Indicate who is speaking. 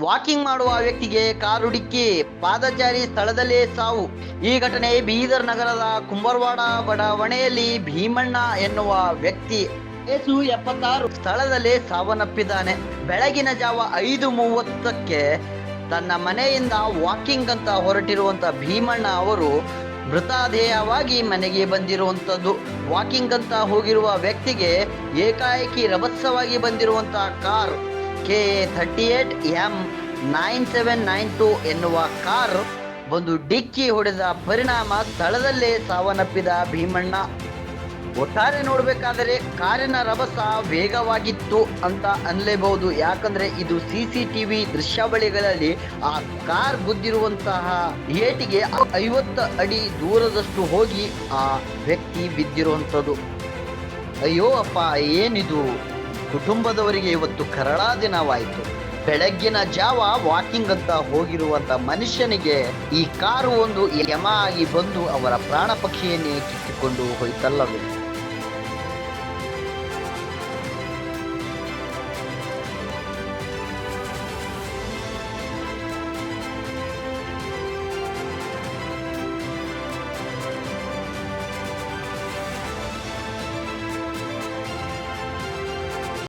Speaker 1: Walking ಮಾಡುವ ವ್ಯಕ್ತಿಗೆ car ಡಿಕ್ಕಿ, ಪಾದಚಾರಿ ಸ್ಥಳದಲ್ಲೇ ಸಾವು. ಈ ಘಟನೆ ಬೀದರ್ ನಗರದ ಕುಂಬರ್ವಾಡ ಬಡಾವಣೆಯಲ್ಲಿ ಭೀಮಣ್ಣ ಎನ್ನುವ ವ್ಯಕ್ತಿ ಏಸು ಎಪ್ಪತ್ತಾರು. ಸ್ಥಳದಲ್ಲೇ ಸಾವನ್ನಪ್ಪಿದ್ದಾನೆ. ಬೆಳಗಿನ ಜಾವ ಐದು ಮೂವತ್ತಕ್ಕೆ ತನ್ನ ಮನೆಯಿಂದ ವಾಕಿಂಗ್ ಅಂತ ಹೊರಟಿರುವಂತ ಭೀಮಣ್ಣ ಅವರು ಮೃತದೇಹವಾಗಿ ಮನೆಗೆ ಬಂದಿರುವಂಥದ್ದು ವಾಕಿಂಗ್ ಅಂತ ಹೋಗಿರುವ ವ್ಯಕ್ತಿಗೆ ಏಕಾಏಕಿ ರಭತ್ಸವಾಗಿ ಬಂದಿರುವಂತಹ car. K thirty eight M nine seven nine two ಎನ್ನುವ ಕಾರ್ ಒಂದು ಡಿಕ್ಕಿ ಹೊಡೆದ ಪರಿಣಾಮ ಸ್ಥಳದಲ್ಲೇ ಸಾವನ್ನಪ್ಪಿದ ಭೀಮಣ್ಣ. ಒಟ್ಟಾರೆ ನೋಡಬೇಕಾದರೆ ಕಾರಿನ ರಭಸ ವೇಗವಾಗಿತ್ತು ಅಂತ ಅನ್ಲೇಬಹುದು. ಯಾಕಂದ್ರೆ ಇದು ಸಿ ಸಿ ಟಿವಿ ದೃಶ್ಯಾವಳಿಗಳಲ್ಲಿ ಆ ಕಾರ್ ಗುದ್ದಿರುವಂತಹ ಏಟಿಗೆ ಐವತ್ತು ಅಡಿ ದೂರದಷ್ಟು ಹೋಗಿ ಆ ವ್ಯಕ್ತಿ ಬಿದ್ದಿರುವಂಥದ್ದು. ಅಯ್ಯೋ ಅಪ್ಪ, ಏನಿದು? ಕುಟುಂಬದವರಿಗೆ ಇವತ್ತು ಕರಳ ದಿನವಾಯಿತು. ಬೆಳಗ್ಗಿನ ಜಾವ ವಾಕಿಂಗ್ ಅಂತ ಹೋಗಿರುವಂತ ಮನುಷ್ಯನಿಗೆ ಈ ಕಾರು ಒಂದು ಯಮ ಆಗಿ ಬಂದು ಅವರ ಪ್ರಾಣ ಪಕ್ಷಿಯನ್ನೇ ಕಿತ್ತುಕೊಂಡು ಹೋಯ್ತಲ್ಲವೇ?